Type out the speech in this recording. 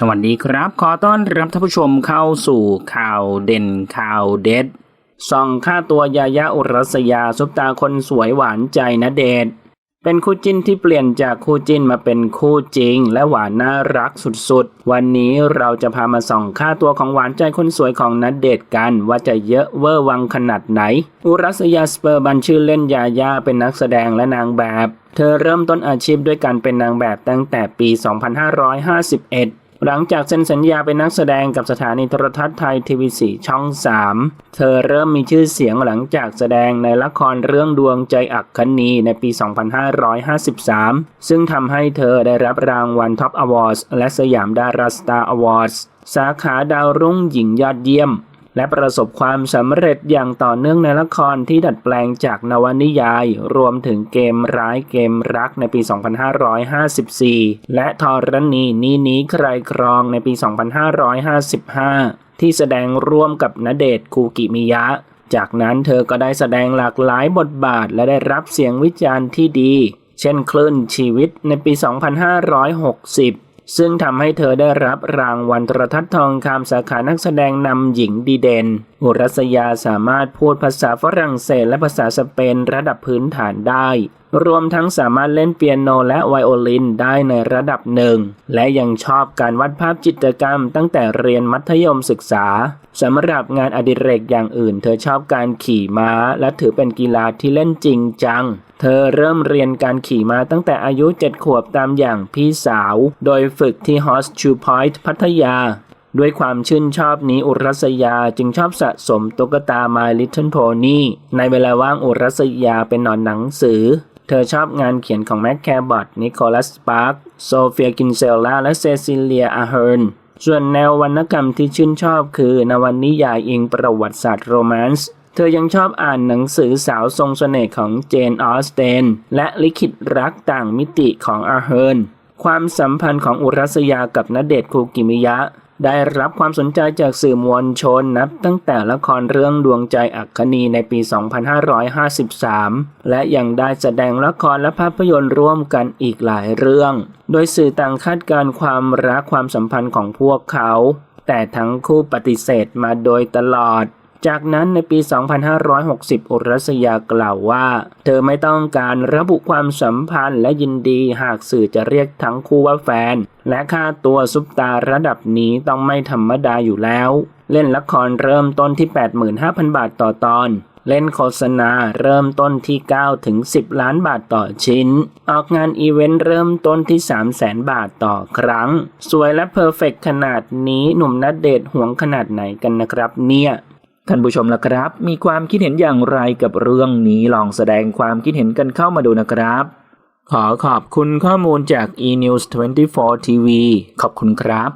สวัสดีครับ ขอต้อนรับท่านผู้ชมเข้าสู่ข่าวเด่นข่าวเด็ดส่องค่าตัวยายาอุรัสยาซุปตาคนสวยหวานใจนะเดชเป็นคู่จิ้นที่เปลี่ยนจากคู่จิ้นมาเป็นคู่จริง และหวานน่ารักสุดๆ วันนี้เราจะพามาส่องค่าตัวของหวานใจคนสวยของนัดเดทกัน ว่าจะเยอะเวอร์วังขนาดไหน อุรัสยาสเปอร์บันชื่อเล่นยายาเป็นนักแสดงและนางแบบ เธอเริ่มต้นอาชีพด้วยการเป็นนางแบบตั้งแต่ปี 2551 หลังจากเซ็นสัญญาเป็นนักแสดงกับสถานีโทรทัศน์ไทยทีวีสีช่อง 3 เธอเริ่มมีชื่อเสียงหลังจากแสดงในละครเรื่องดวงใจอักคณีในปี 2553 ซึ่งทำให้เธอได้รับรางวัลท็อปอวอร์ดและสยามดาราสตาร์อวอร์ดสาขาดาวรุ่งหญิงยอดเยี่ยม และประสบความสำเร็จอย่างต่อเนื่องในละครที่ดัดแปลงจากนวนิยาย รวมถึงเกมร้ายเกมรักในปี 2554 และทรณีนี้นี้ใครครองในปี 2555 ที่แสดงร่วมกับณเดชคูกิมิยะจากนั้นเธอก็ได้แสดงหลากหลายบทบาทและได้รับเสียงวิจารณ์ที่ดี เช่นคลื่นชีวิตในปี 2560 ซึ่งทำให้เธอได้รับรางวัลโทรทัศน์ทองคำสาขานักแสดงนำหญิงดีเด่นอุรัสยาสามารถพูดภาษาฝรั่งเศสและภาษาสเปนระดับพื้นฐานได้ รวมทั้งสามารถเล่นเปียโนและไวโอลินได้ในระดับหนึ่ง และยังชอบการวาดภาพจิตรกรรมตั้งแต่เรียนมัธยมศึกษาสำหรับงานอดิเรกอย่างอื่น เธอชอบการขี่ม้า และถือเป็นกีฬาที่เล่นจริงจัง เธอเริ่มเรียนการขี่ม้าตั้งแต่อายุ 7 ขวบตามอย่างพี่สาว โดยฝึกที่ Horse Shoe Point พัทยา ด้วยความชื่นชอบนี้อุรัสยาจึงชอบสะสมตุ๊กตา My Little Pony ในเวลาว่างอุรัสยาเป็นหนอนหนังสือ เธอชอบงานเขียนของแม็กแคร์บอตนิโคลัสปาร์คโซเฟียกินเซลลาและเซซิเลียอาเฮิร์นส่วนแนววรรณกรรมที่ชื่นชอบคือนวนิยายอิงประวัติศาสตร์โรแมนส์ ธอยังชอบอ่านหนังสือสาวทรงเสน่ห์ของเจนออสเตน และลิขิตรักต่างมิติของอาเฮิร์นความสัมพันธ์ของอุรัสยากับณเดชคูกิมิยะ ได้รับความสนใจจากสื่อมวลชนนับตั้งแต่ละครเรื่องดวงใจอัคคณีในปี 2553 และยังได้แสดงละครและภาพยนตร์ร่วมกันอีกหลายเรื่อง โดยสื่อต่างคาดการณ์ความรักความสัมพันธ์ของพวกเขา แต่ทั้งคู่ปฏิเสธมาโดยตลอด จากนั้นในปี 2560 อุรัสยากล่าวว่า เธอไม่ต้องการระบุความสัมพันธ์และยินดีหากสื่อจะเรียกทั้งคู่ว่าแฟน และค่าตัวซุปตาระดับนี้ต้องไม่ธรรมดาอยู่แล้ว เล่นละครเริ่มต้นที่ 85,000 บาทต่อตอนเล่นโฆษณาเริ่มต้นที่9ถึง10 ล้านบาทต่อชิ้น ออกงานอีเวนต์เริ่มต้นที่3 0 0แสนบาทต่อครั้ง สวยและเพอร์เฟกขนาดนี้หนุ่มนัดเดทห่วงขนาดไหนกันนะครับเนี่ย ท่านผู้ชมละครับ มีความคิดเห็นอย่างไรกับเรื่องนี้ลองแสดงความคิดเห็นกันเข้ามาดูนะครับ ขอขอบคุณข้อมูลจาก eNews 24 TV ขอบคุณครับ